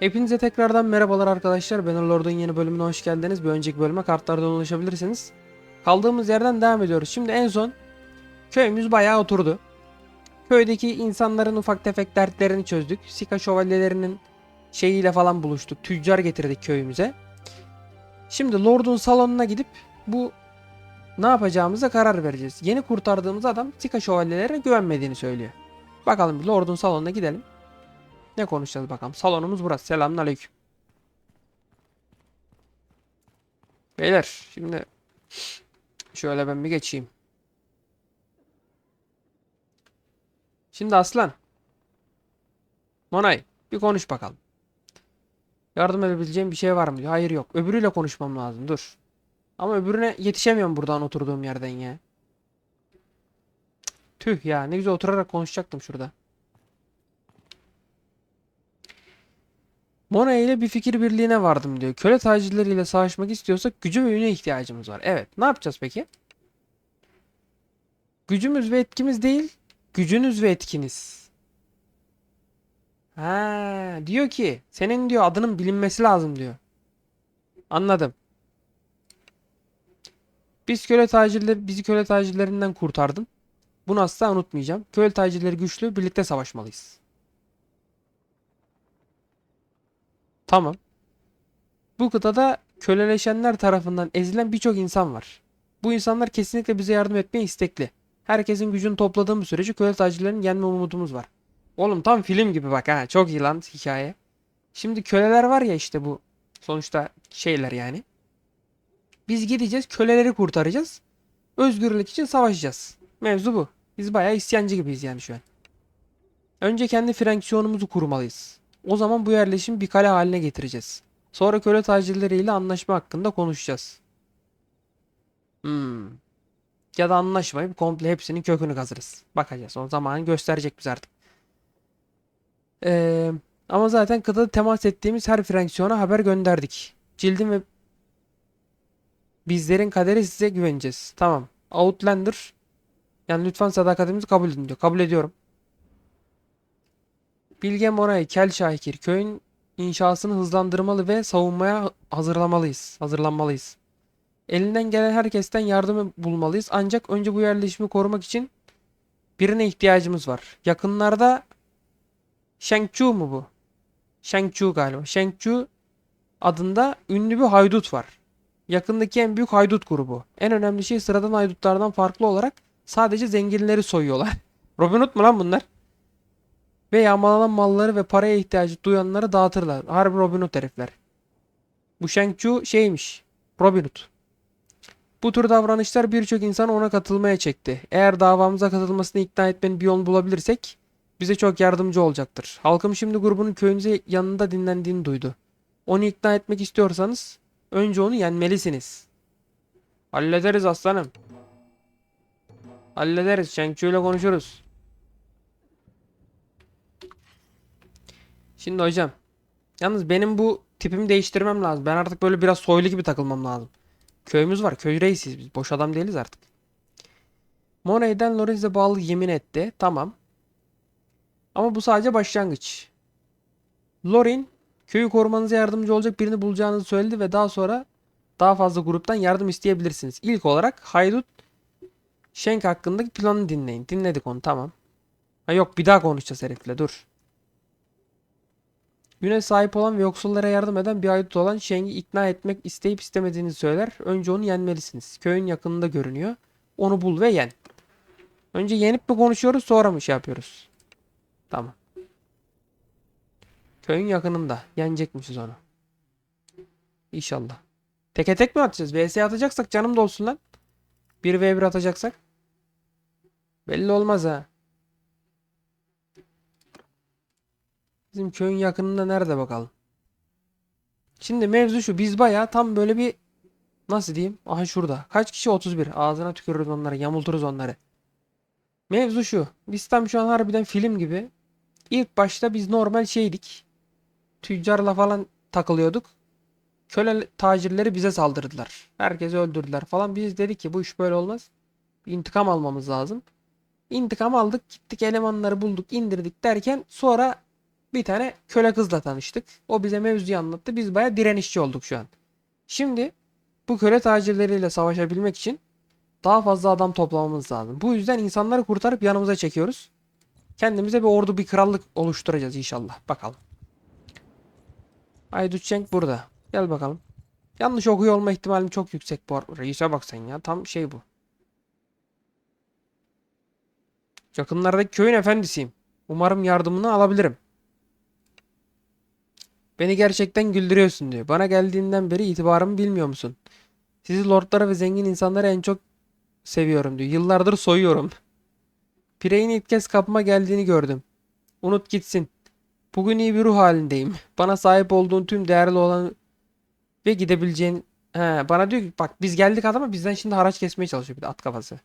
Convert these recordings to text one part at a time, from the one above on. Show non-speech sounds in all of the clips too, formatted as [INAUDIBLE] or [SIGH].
Hepinize tekrardan merhabalar arkadaşlar. Bannerlord'un yeni bölümüne hoş geldiniz. Bir önceki bölüme kartlardan ulaşabilirsiniz. Kaldığımız yerden devam ediyoruz. Şimdi en son köyümüz bayağı oturdu. Köydeki insanların ufak tefek dertlerini çözdük. Sika şövalyelerinin şeyiyle falan buluştuk. Tüccar getirdik köyümüze. Şimdi Lord'un salonuna gidip bu ne yapacağımıza karar vereceğiz. Yeni kurtardığımız adam Sika şövalyelerine güvenmediğini söylüyor. Bakalım Lord'un salonuna gidelim. Ne konuşacağız bakalım. Salonumuz burası. Selamünaleyküm. Beyler şimdi şöyle ben bir geçeyim. Şimdi Aslan. Monay bir konuş bakalım. Yardım edebileceğim bir şey var mı. Hayır yok. Öbürüyle konuşmam lazım. Dur. Ama öbürüne yetişemiyorum buradan oturduğum yerden ya. Tüh ya ne güzel oturarak konuşacaktım şurada. Mona ile bir fikir birliğine vardım diyor. Köle tacirleriyle savaşmak istiyorsak gücü ve üne ihtiyacımız var. Evet. Ne yapacağız peki? Gücümüz ve etkimiz değil, gücünüz ve etkiniz. Ha, diyor ki senin diyor adının bilinmesi lazım diyor. Anladım. Biz köle tacirleri, bizi köle tacirlerinden kurtardın. Bunu asla unutmayacağım. Köle tacirleri güçlü, birlikte savaşmalıyız. Tamam. Bu kıtada köleleşenler tarafından ezilen birçok insan var. Bu insanlar kesinlikle bize yardım etmeye istekli. Herkesin gücünü topladığımız sürece köle tacirlerini yenme umudumuz var. Oğlum tam film gibi bak ha. Çok iyi lan hikaye. Şimdi köleler var ya işte bu. Sonuçta şeyler yani. Biz gideceğiz köleleri kurtaracağız. Özgürlük için savaşacağız. Mevzu bu. Biz bayağı isyancı gibiyiz yani şu an. Önce kendi fraksiyonumuzu kurmalıyız. O zaman bu yerleşimi bir kale haline getireceğiz. Sonra köle tacirleriyle anlaşma hakkında konuşacağız. Hmm. Ya da anlaşmayıp komple hepsinin kökünü kazırız. Bakacağız. O zaman gösterecek bize artık. Ee, ama zaten kıtada temas ettiğimiz her fraksiyona haber gönderdik. Cildin ve bizlerin kaderi size güveneceğiz. Tamam. Outlander yani lütfen sadakatimizi kabul edin diyor. Kabul ediyorum. Bilge Moray, Kel Şahikir köyün inşasını hızlandırmalı ve savunmaya hazırlamalıyız. Hazırlanmalıyız. Elinden gelen herkesten yardım bulmalıyız. Ancak önce bu yerleşimi korumak için birine ihtiyacımız var. Yakınlarda Shengchu mu bu? Shengchu galiba. Shengchu adında ünlü bir haydut var. Yakındaki en büyük haydut grubu. En önemli şey sıradan haydutlardan farklı olarak sadece zenginleri soyuyorlar. [LAUGHS] Robin Hood mu lan bunlar? Ve yağmalanan malları ve paraya ihtiyacı duyanları dağıtırlar. Harbi Robin Hood herifler. Bu Shang-Chu şeymiş. Robin Hood. Bu tür davranışlar birçok insanı ona katılmaya çekti. Eğer davamıza katılmasını ikna etmenin bir yolunu bulabilirsek bize çok yardımcı olacaktır. Halkım şimdi grubunun köyünüze yanında dinlendiğini duydu. Onu ikna etmek istiyorsanız önce onu yenmelisiniz. Hallederiz aslanım. Hallederiz. Shang-Chu ile konuşuruz. Şimdi hocam. Yalnız benim bu tipimi değiştirmem lazım. Ben artık böyle biraz soylu gibi takılmam lazım. Köyümüz var. Köy reisiyiz biz. Boş adam değiliz artık. Money'den Lorenzo'ya bağlı yemin etti. Tamam. Ama bu sadece başlangıç. Lorin köyü korumanıza yardımcı olacak birini bulacağınızı söyledi ve daha sonra daha fazla gruptan yardım isteyebilirsiniz. İlk olarak Haydut Şenk hakkındaki planı dinleyin. Dinledik onu tamam. Ha yok bir daha konuşacağız herifle dur. Güne sahip olan ve yoksullara yardım eden bir haydut olan Şeng'i ikna etmek isteyip istemediğini söyler. Önce onu yenmelisiniz. Köyün yakınında görünüyor. Onu bul ve yen. Önce yenip mi konuşuyoruz sonra mı şey yapıyoruz? Tamam. Köyün yakınında. Yenecekmişiz onu. İnşallah. Teke tek mi atacağız? VS atacaksak canım da olsun lan. 1v1 atacaksak. Belli olmaz ha. Bizim köyün yakınında nerede bakalım. Şimdi mevzu şu. Biz bayağı tam böyle bir nasıl diyeyim? Aha şurada. Kaç kişi? 31. Ağzına tükürürüz onları. Yamulturuz onları. Mevzu şu. Biz tam şu an harbiden film gibi. İlk başta biz normal şeydik. Tüccarla falan takılıyorduk. Köle tacirleri bize saldırdılar. Herkesi öldürdüler falan. Biz dedik ki bu iş böyle olmaz. İntikam almamız lazım. İntikam aldık. Gittik elemanları bulduk. indirdik derken sonra bir tane köle kızla tanıştık. O bize mevzuyu anlattı. Biz baya direnişçi olduk şu an. Şimdi bu köle tacirleriyle savaşabilmek için daha fazla adam toplamamız lazım. Bu yüzden insanları kurtarıp yanımıza çekiyoruz. Kendimize bir ordu bir krallık oluşturacağız inşallah. Bakalım. Aydut Cenk burada. Gel bakalım. Yanlış okuyor olma ihtimalim çok yüksek bu arada. Reis'e bak sen ya. Tam şey bu. Yakınlardaki köyün efendisiyim. Umarım yardımını alabilirim. Beni gerçekten güldürüyorsun diyor. Bana geldiğinden beri itibarımı bilmiyor musun? Sizi lordlara ve zengin insanları en çok seviyorum diyor. Yıllardır soyuyorum. Pireyin ilk kez kapıma geldiğini gördüm. Unut gitsin. Bugün iyi bir ruh halindeyim. Bana sahip olduğun tüm değerli olan ve gidebileceğin... He, bana diyor ki bak biz geldik adama bizden şimdi haraç kesmeye çalışıyor bir de at kafası.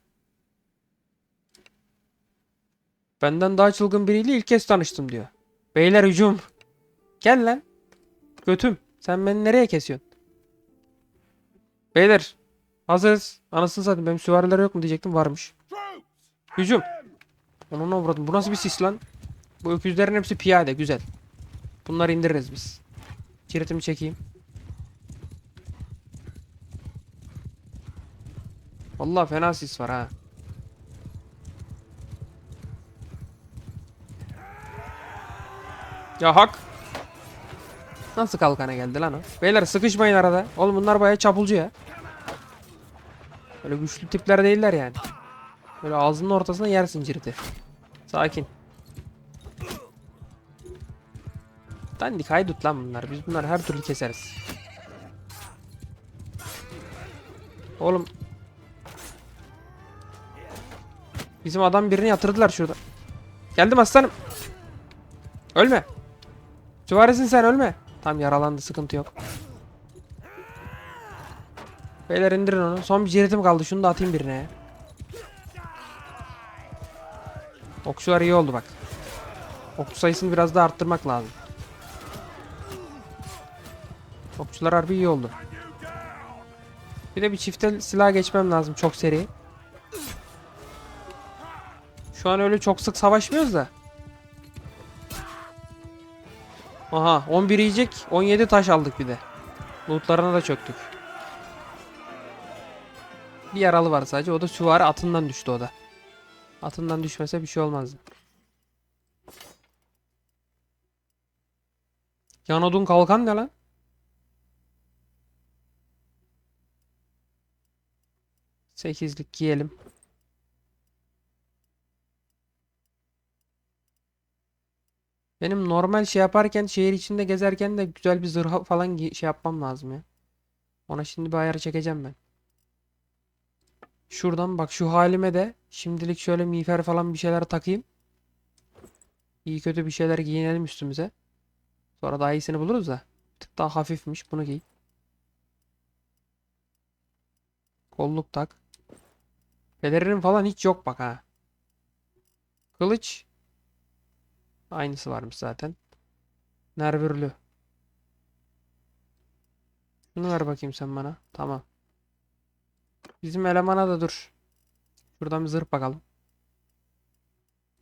Benden daha çılgın biriyle ilk kez tanıştım diyor. Beyler hücum. Gel lan. Götüm. Sen beni nereye kesiyorsun? Beyler. Hazırız. Anasını satayım. Benim süvariler yok mu diyecektim. Varmış. Hücum. Onu ne vurdum? Bu nasıl bir sis lan? Bu öküzlerin hepsi piyade. Güzel. Bunları indiririz biz. Ciritimi çekeyim. Vallahi fena sis var ha. Ya hak. Nasıl kalkana geldi lan o? Beyler sıkışmayın arada. Oğlum bunlar bayağı çapulcu ya. Böyle güçlü tipler değiller yani. Böyle ağzının ortasına yersin ciriti. Sakin. Dandik haydut lan bunlar. Biz bunları her türlü keseriz. Oğlum. Bizim adam birini yatırdılar şurada. Geldim aslanım. Ölme. Süvarisin sen ölme. Tam yaralandı sıkıntı yok. Beyler indirin onu. Son bir ciritim kaldı. Şunu da atayım birine. Okçular iyi oldu bak. Okçu sayısını biraz daha arttırmak lazım. Okçular harbi iyi oldu. Bir de bir çifte silah geçmem lazım çok seri. Şu an öyle çok sık savaşmıyoruz da. Aha 11 yiyecek 17 taş aldık bir de. Lootlarına da çöktük. Bir yaralı var sadece o da süvari atından düştü o da. Atından düşmese bir şey olmazdı. Yan odun kalkan ne lan? Sekizlik giyelim. Benim normal şey yaparken şehir içinde gezerken de güzel bir zırh falan şey yapmam lazım ya. Ona şimdi bir ayar çekeceğim ben. Şuradan bak şu halime de şimdilik şöyle miğfer falan bir şeyler takayım. İyi kötü bir şeyler giyinelim üstümüze. Sonra daha iyisini buluruz da. Bir tık daha hafifmiş bunu giy. Kolluk tak. Pelerin falan hiç yok bak ha. Kılıç. Aynısı varmış zaten. Nervürlü. Şunu ver bakayım sen bana. Tamam. Bizim elemana da dur. Şuradan bir zırh bakalım.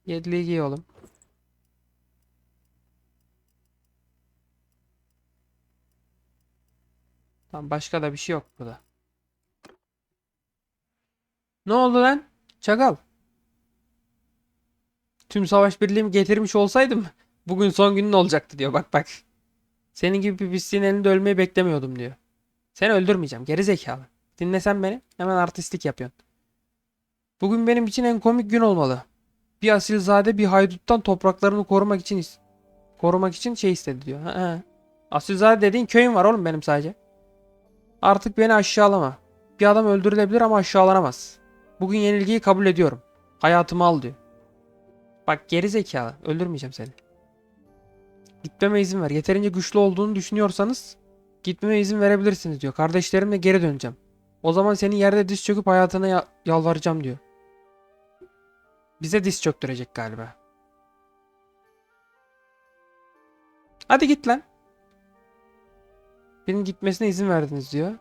Yedliği giy oğlum. Tamam başka da bir şey yok burada. Ne oldu lan? Çakal. Tüm savaş birliğimi getirmiş olsaydım bugün son günün olacaktı diyor. Bak bak. Senin gibi bir pisliğin elinde ölmeyi beklemiyordum diyor. Seni öldürmeyeceğim. Geri zekalı. Dinlesen beni. Hemen artistlik yapıyorsun. Bugün benim için en komik gün olmalı. Bir asilzade bir hayduttan topraklarını korumak için korumak için şey istedi diyor. Asilzade dediğin köyün var oğlum benim sadece. Artık beni aşağılama. Bir adam öldürülebilir ama aşağılanamaz. Bugün yenilgiyi kabul ediyorum. Hayatımı al diyor. Bak geri zekalı. Öldürmeyeceğim seni. Gitmeme izin ver. Yeterince güçlü olduğunu düşünüyorsanız gitmeme izin verebilirsiniz diyor. Kardeşlerimle geri döneceğim. O zaman senin yerde diz çöküp hayatına ya- yalvaracağım diyor. Bize diz çöktürecek galiba. Hadi git lan. Benim gitmesine izin verdiniz diyor.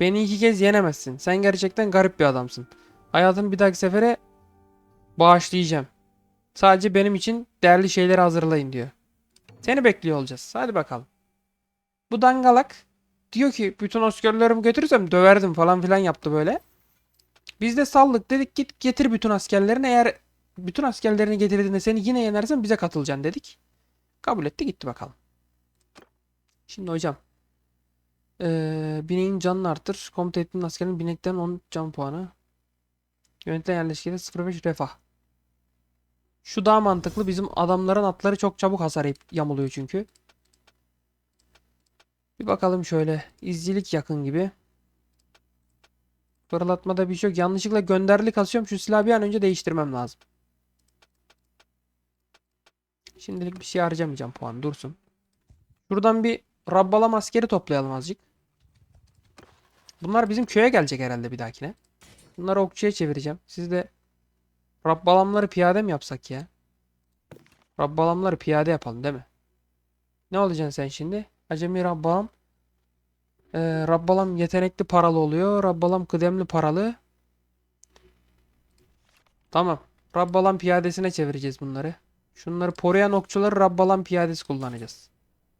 Beni iki kez yenemezsin. Sen gerçekten garip bir adamsın. Hayatını bir dahaki sefere bağışlayacağım. Sadece benim için değerli şeyleri hazırlayın diyor. Seni bekliyor olacağız. Hadi bakalım. Bu dangalak diyor ki bütün askerlerimi getirirsem döverdim falan filan yaptı böyle. Biz de sallık dedik git getir bütün askerlerini eğer bütün askerlerini getirdiğinde seni yine yenersen bize katılacaksın dedik. Kabul etti gitti bakalım. Şimdi hocam. Ee, bineğin canını artır. Komuta ettiğin askerin binekten 10 can puanı. Yönetilen yerleşkede 0.5 refah. Şu daha mantıklı. Bizim adamların atları çok çabuk hasar yamuluyor çünkü. Bir bakalım şöyle. İzcilik yakın gibi. Fırlatmada bir şey yok. Yanlışlıkla gönderlik kasıyorum. Şu silahı bir an önce değiştirmem lazım. Şimdilik bir şey harcamayacağım puan. Dursun. Şuradan bir Rabbalam askeri toplayalım azıcık. Bunlar bizim köye gelecek herhalde bir dahakine. Bunları okçuya çevireceğim. Siz de Rabbalamları piyade mi yapsak ya? Rabbalamları piyade yapalım değil mi? Ne olacaksın sen şimdi? Acemi Rabbalam. Ee, Rabbalam yetenekli paralı oluyor. Rabbalam kıdemli paralı. Tamam. Rabbalam piyadesine çevireceğiz bunları. Şunları poruyan okçuları Rabbalam piyadesi kullanacağız.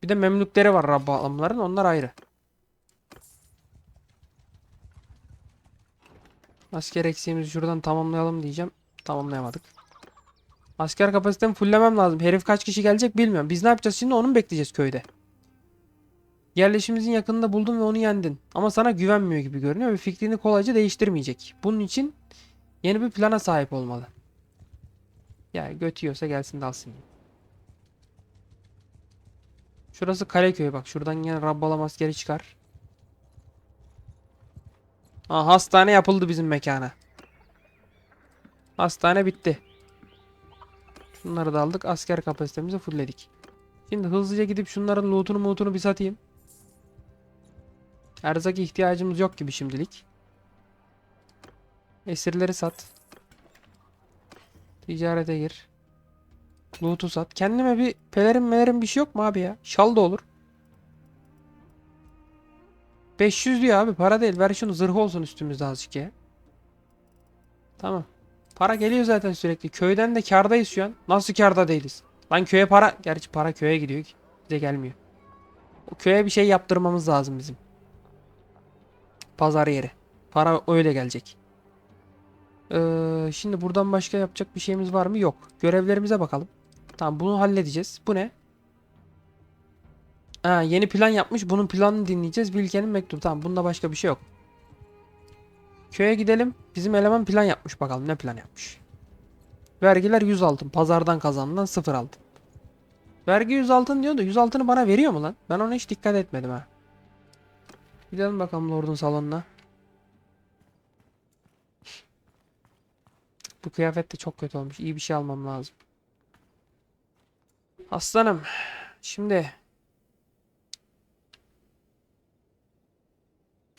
Bir de memlükleri var Rabbalamların. Onlar ayrı. Asker eksiğimizi şuradan tamamlayalım diyeceğim. Tamamlayamadık. Asker kapasitemi fullemem lazım. Herif kaç kişi gelecek bilmiyorum. Biz ne yapacağız şimdi onu mu bekleyeceğiz köyde? Yerleşimizin yakınında buldun ve onu yendin. Ama sana güvenmiyor gibi görünüyor ve fikrini kolayca değiştirmeyecek. Bunun için yeni bir plana sahip olmalı. Ya götüyorsa gelsin de alsın. Şurası Kaleköy bak. Şuradan yine Rabbalam askeri çıkar. Aa, hastane yapıldı bizim mekana. Hastane bitti. Şunları da aldık. Asker kapasitemizi fullledik. Şimdi hızlıca gidip şunların lootunu mootunu bir satayım. Erzak ihtiyacımız yok gibi şimdilik. Esirleri sat. Ticarete gir. Loot'u sat. Kendime bir pelerin melerin bir şey yok mu abi ya? Şal da olur. 500 diyor abi para değil. Ver şunu zırh olsun üstümüzde azıcık ya. Tamam. Para geliyor zaten sürekli. Köyden de kardayız şu an. Nasıl karda değiliz? Lan köye para... Gerçi para köye gidiyor ki. Bize gelmiyor. O köye bir şey yaptırmamız lazım bizim. Pazar yeri. Para öyle gelecek. Ee, şimdi buradan başka yapacak bir şeyimiz var mı? Yok. Görevlerimize bakalım. Tamam bunu halledeceğiz. Bu ne? Ha, yeni plan yapmış. Bunun planını dinleyeceğiz. Bilge'nin mektubu. Tamam bunda başka bir şey yok. Köye gidelim. Bizim eleman plan yapmış bakalım. Ne plan yapmış? Vergiler 100 altın. Pazardan kazanılan 0 altın. Vergi 100 altın diyor da 100 altını bana veriyor mu lan? Ben ona hiç dikkat etmedim ha. Gidelim bakalım Lord'un salonuna. Bu kıyafet de çok kötü olmuş. İyi bir şey almam lazım. Aslanım. Şimdi.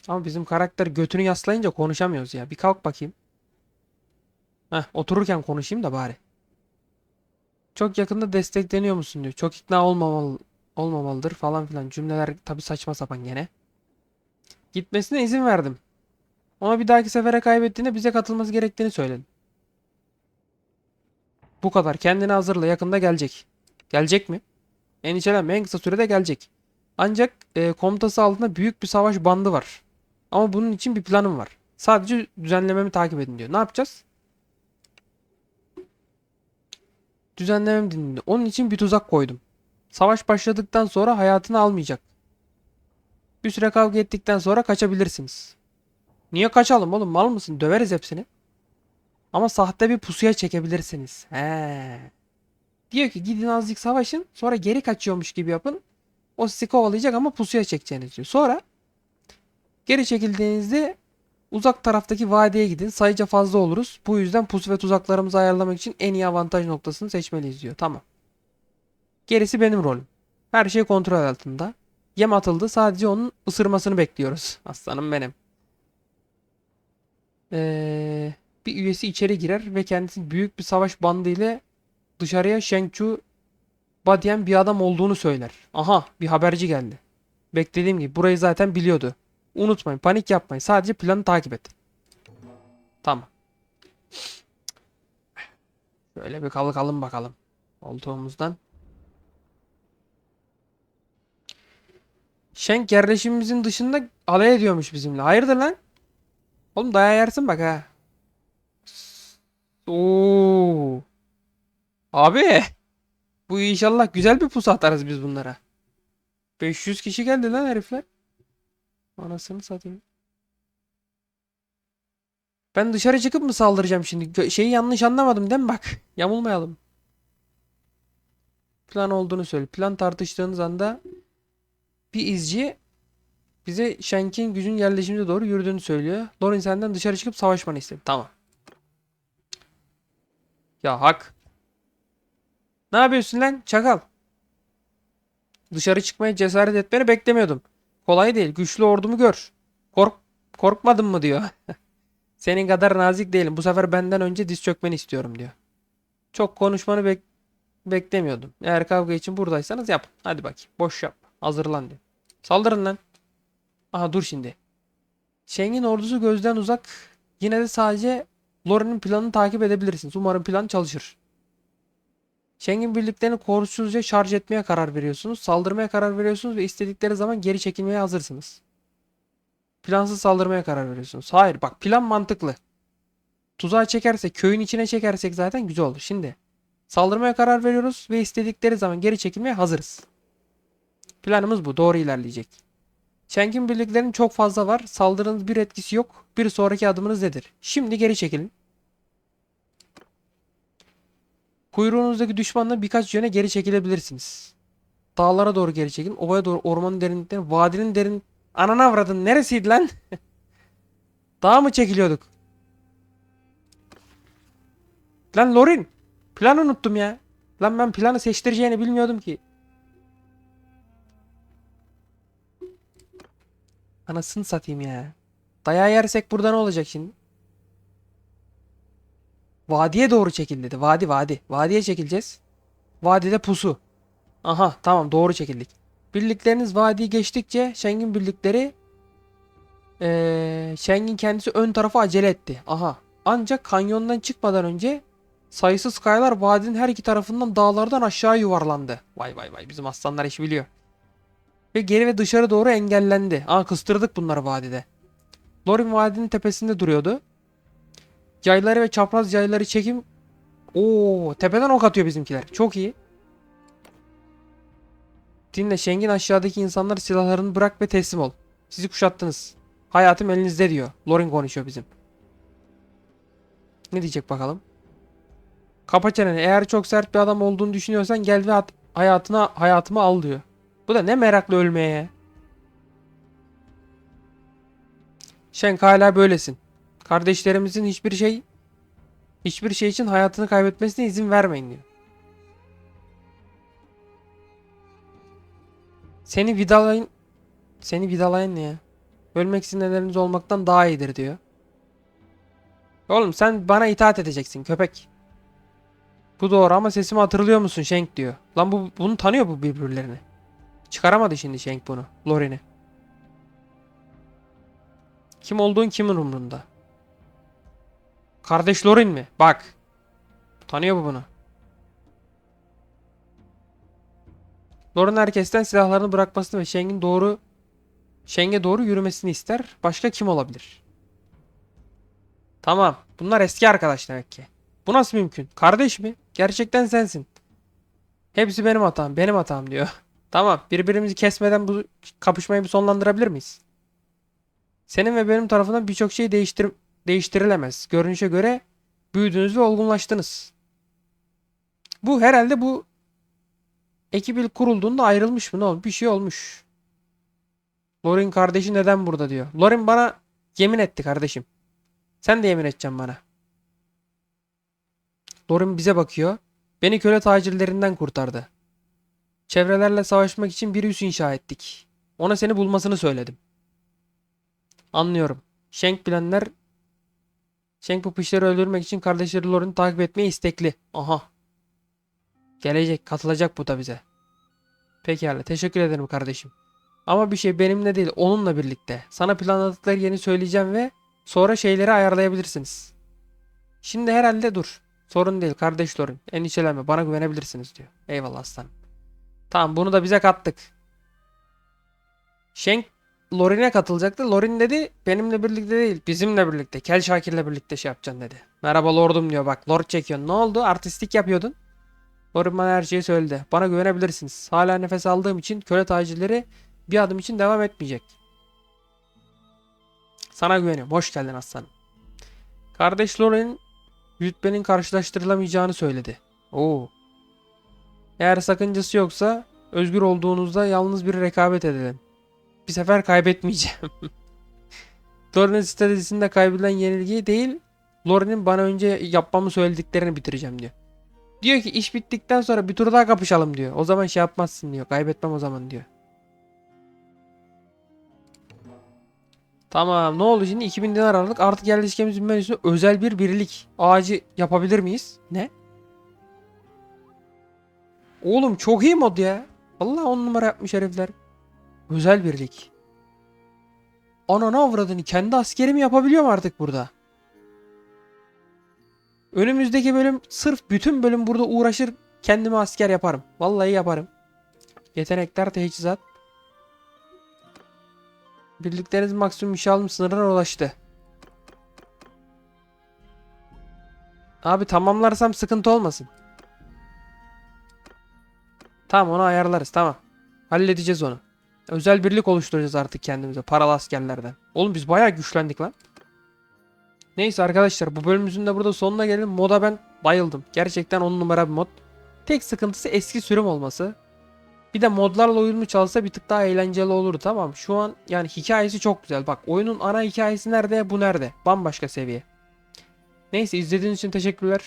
Ama bizim karakter götünü yaslayınca konuşamıyoruz ya. Bir kalk bakayım. Heh, otururken konuşayım da bari. Çok yakında destekleniyor musun diyor. Çok ikna olmamalı, olmamalıdır falan filan. Cümleler tabi saçma sapan gene. Gitmesine izin verdim. Ama bir dahaki sefere kaybettiğinde bize katılması gerektiğini söyledim. Bu kadar. Kendini hazırla. Yakında gelecek. Gelecek mi? Endişelenme. En kısa sürede gelecek. Ancak e, komutası altında büyük bir savaş bandı var. Ama bunun için bir planım var. Sadece düzenlememi takip edin diyor. Ne yapacağız? Düzenlememi dinle. Onun için bir tuzak koydum. Savaş başladıktan sonra hayatını almayacak. Bir süre kavga ettikten sonra kaçabilirsiniz. Niye kaçalım oğlum? Mal mısın? Döveriz hepsini. Ama sahte bir pusuya çekebilirsiniz. He. Diyor ki gidin azıcık savaşın. Sonra geri kaçıyormuş gibi yapın. O sizi kovalayacak ama pusuya çekeceğiniz diyor. Sonra geri çekildiğinizde uzak taraftaki vadeye gidin. Sayıca fazla oluruz. Bu yüzden pusu ve tuzaklarımızı ayarlamak için en iyi avantaj noktasını seçmeliyiz diyor. Tamam. Gerisi benim rolüm. Her şey kontrol altında. Yem atıldı. Sadece onun ısırmasını bekliyoruz. [LAUGHS] Aslanım benim. Ee, bir üyesi içeri girer ve kendisi büyük bir savaş bandı ile dışarıya Shengchu Badian bir adam olduğunu söyler. Aha bir haberci geldi. Beklediğim gibi burayı zaten biliyordu. Unutmayın panik yapmayın. Sadece planı takip et. Tamam. Şöyle bir kalkalım bakalım. Koltuğumuzdan. Şenk yerleşimimizin dışında alay ediyormuş bizimle. Hayırdır lan? Oğlum dayağı yersin bak ha. Oo. Abi. Bu inşallah güzel bir pusu atarız biz bunlara. 500 kişi geldi lan herifler. Anasını satayım. Ben dışarı çıkıp mı saldıracağım şimdi? Şeyi yanlış anlamadım değil mi bak? Yamulmayalım. Plan olduğunu söyle. Plan tartıştığınız anda bir izci bize Shank'in gücün yerleşimine doğru yürüdüğünü söylüyor. Lorin senden dışarı çıkıp savaşmanı istedi. Tamam. Ya hak. Ne yapıyorsun lan çakal? Dışarı çıkmaya cesaret etmeni beklemiyordum. Kolay değil. Güçlü ordumu gör. Kork korkmadın mı diyor. [LAUGHS] Senin kadar nazik değilim. Bu sefer benden önce diz çökmeni istiyorum diyor. Çok konuşmanı bek beklemiyordum. Eğer kavga için buradaysanız yap. Hadi bakayım. Boş yap. Hazırlan diyor. Saldırın lan. Aha dur şimdi. Şengin ordusu gözden uzak. Yine de sadece Loren'in planını takip edebilirsiniz. Umarım plan çalışır. Schengen birliklerini koşulsuzca şarj etmeye karar veriyorsunuz. Saldırmaya karar veriyorsunuz ve istedikleri zaman geri çekilmeye hazırsınız. Plansız saldırmaya karar veriyorsunuz. Hayır bak plan mantıklı. Tuzağa çekersek, köyün içine çekersek zaten güzel olur. Şimdi saldırmaya karar veriyoruz ve istedikleri zaman geri çekilmeye hazırız. Planımız bu. Doğru ilerleyecek. Schengen birliklerinin çok fazla var. Saldırınız bir etkisi yok. Bir sonraki adımınız nedir? Şimdi geri çekilin. Kuyruğunuzdaki düşmanla birkaç yöne geri çekilebilirsiniz. Dağlara doğru geri çekilin. Ovaya doğru ormanın derinliklerine, vadinin derin... Anana avradın neresiydi lan? [LAUGHS] Dağa mı çekiliyorduk? Lan Lorin. Planı unuttum ya. Lan ben planı seçtireceğini bilmiyordum ki. Anasını satayım ya. Dayağı yersek burada ne olacak şimdi? Vadiye doğru çekil dedi. Vadi vadi. Vadiye çekileceğiz. Vadide pusu. Aha tamam doğru çekildik. Birlikleriniz vadiyi geçtikçe Schengen birlikleri ee, Schengen kendisi ön tarafa acele etti. Aha. Ancak kanyondan çıkmadan önce sayısız kayalar vadinin her iki tarafından dağlardan aşağı yuvarlandı. Vay vay vay bizim aslanlar işi biliyor. Ve geri ve dışarı doğru engellendi. Aa kıstırdık bunları vadide. Lorin vadinin tepesinde duruyordu. Yayları ve çapraz yayları çekim. Oo, tepeden ok atıyor bizimkiler. Çok iyi. Dinle Şengin aşağıdaki insanlar silahlarını bırak ve teslim ol. Sizi kuşattınız. Hayatım elinizde diyor. Lorin konuşuyor bizim. Ne diyecek bakalım? Kapa çeneni. Eğer çok sert bir adam olduğunu düşünüyorsan gel ve hayatına hayatımı al diyor. Bu da ne meraklı ölmeye. Şenk hala böylesin. Kardeşlerimizin hiçbir şey hiçbir şey için hayatını kaybetmesine izin vermeyin diyor. Seni vidalayın seni vidalayın ne ya? Ölmek sizin nedeniniz olmaktan daha iyidir diyor. Oğlum sen bana itaat edeceksin köpek. Bu doğru ama sesimi hatırlıyor musun Şenk diyor. Lan bu bunu tanıyor bu birbirlerini. Çıkaramadı şimdi Şenk bunu. Loren'i. Kim olduğun kimin umrunda? Kardeş Lorin mi? Bak. Tanıyor bu bunu. Lorin herkesten silahlarını bırakmasını ve Şeng'in doğru Şeng'e doğru yürümesini ister. Başka kim olabilir? Tamam. Bunlar eski arkadaş demek ki. Bu nasıl mümkün? Kardeş mi? Gerçekten sensin. Hepsi benim hatam. Benim hatam diyor. [LAUGHS] Tamam. Birbirimizi kesmeden bu kapışmayı bir sonlandırabilir miyiz? Senin ve benim tarafından birçok şey değiştir değiştirilemez. Görünüşe göre büyüdünüz ve olgunlaştınız. Bu herhalde bu ekip ilk kurulduğunda ayrılmış mı ne olmuş? Bir şey olmuş. Lorin kardeşi neden burada diyor. Lorin bana yemin etti kardeşim. Sen de yemin edeceksin bana. Lorin bize bakıyor. Beni köle tacirlerinden kurtardı. Çevrelerle savaşmak için bir üs inşa ettik. Ona seni bulmasını söyledim. Anlıyorum. Shank bilenler Shank bu pişleri öldürmek için kardeşleri Loren'i takip etmeye istekli. Aha. Gelecek, katılacak bu da bize. Pekala, teşekkür ederim kardeşim. Ama bir şey benimle değil, onunla birlikte. Sana planladıkları yeni söyleyeceğim ve sonra şeyleri ayarlayabilirsiniz. Şimdi herhalde dur. Sorun değil kardeş Loren. Endişelenme, bana güvenebilirsiniz diyor. Eyvallah aslanım. Tamam, bunu da bize kattık. Shank Lorin'e katılacaktı. Lorin dedi benimle birlikte değil bizimle birlikte. Kel Şakir'le birlikte şey yapacaksın dedi. Merhaba lordum diyor bak lord çekiyorsun. Ne oldu artistik yapıyordun. Lorin bana her şeyi söyledi. Bana güvenebilirsiniz. Hala nefes aldığım için köle tacirleri bir adım için devam etmeyecek. Sana güveniyorum. Hoş geldin aslanım. Kardeş Lorin rütbenin karşılaştırılamayacağını söyledi. Oo. Eğer sakıncası yoksa özgür olduğunuzda yalnız bir rekabet edelim. Bir sefer kaybetmeyeceğim. [LAUGHS] Lorin'in stratejisinde kaybedilen yenilgiyi değil, Lorin'in bana önce yapmamı söylediklerini bitireceğim diyor. Diyor ki iş bittikten sonra bir tur daha kapışalım diyor. O zaman şey yapmazsın diyor. Kaybetmem o zaman diyor. Tamam ne oldu şimdi 2000 dinar aldık artık yerleşkemizin menüsünde özel bir birlik ağacı yapabilir miyiz? Ne? Oğlum çok iyi mod ya. Allah on numara yapmış herifler. Özel birlik. Ananı avradını kendi askerimi yapabiliyorum artık burada. Önümüzdeki bölüm sırf bütün bölüm burada uğraşır kendime asker yaparım. Vallahi yaparım. Yetenekler teçhizat. Birlikleriniz maksimum işe alım sınırına ulaştı. Abi tamamlarsam sıkıntı olmasın. Tamam onu ayarlarız tamam. Halledeceğiz onu. Özel birlik oluşturacağız artık kendimize paralı askerlerden. Oğlum biz bayağı güçlendik lan. Neyse arkadaşlar bu bölümümüzün de burada sonuna gelelim. Moda ben bayıldım. Gerçekten 10 numara bir mod. Tek sıkıntısı eski sürüm olması. Bir de modlarla uyumlu çalsa bir tık daha eğlenceli olurdu tamam. Şu an yani hikayesi çok güzel. Bak oyunun ana hikayesi nerede bu nerede. Bambaşka seviye. Neyse izlediğiniz için teşekkürler.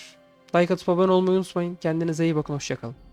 Like atıp abone olmayı unutmayın. Kendinize iyi bakın hoşçakalın.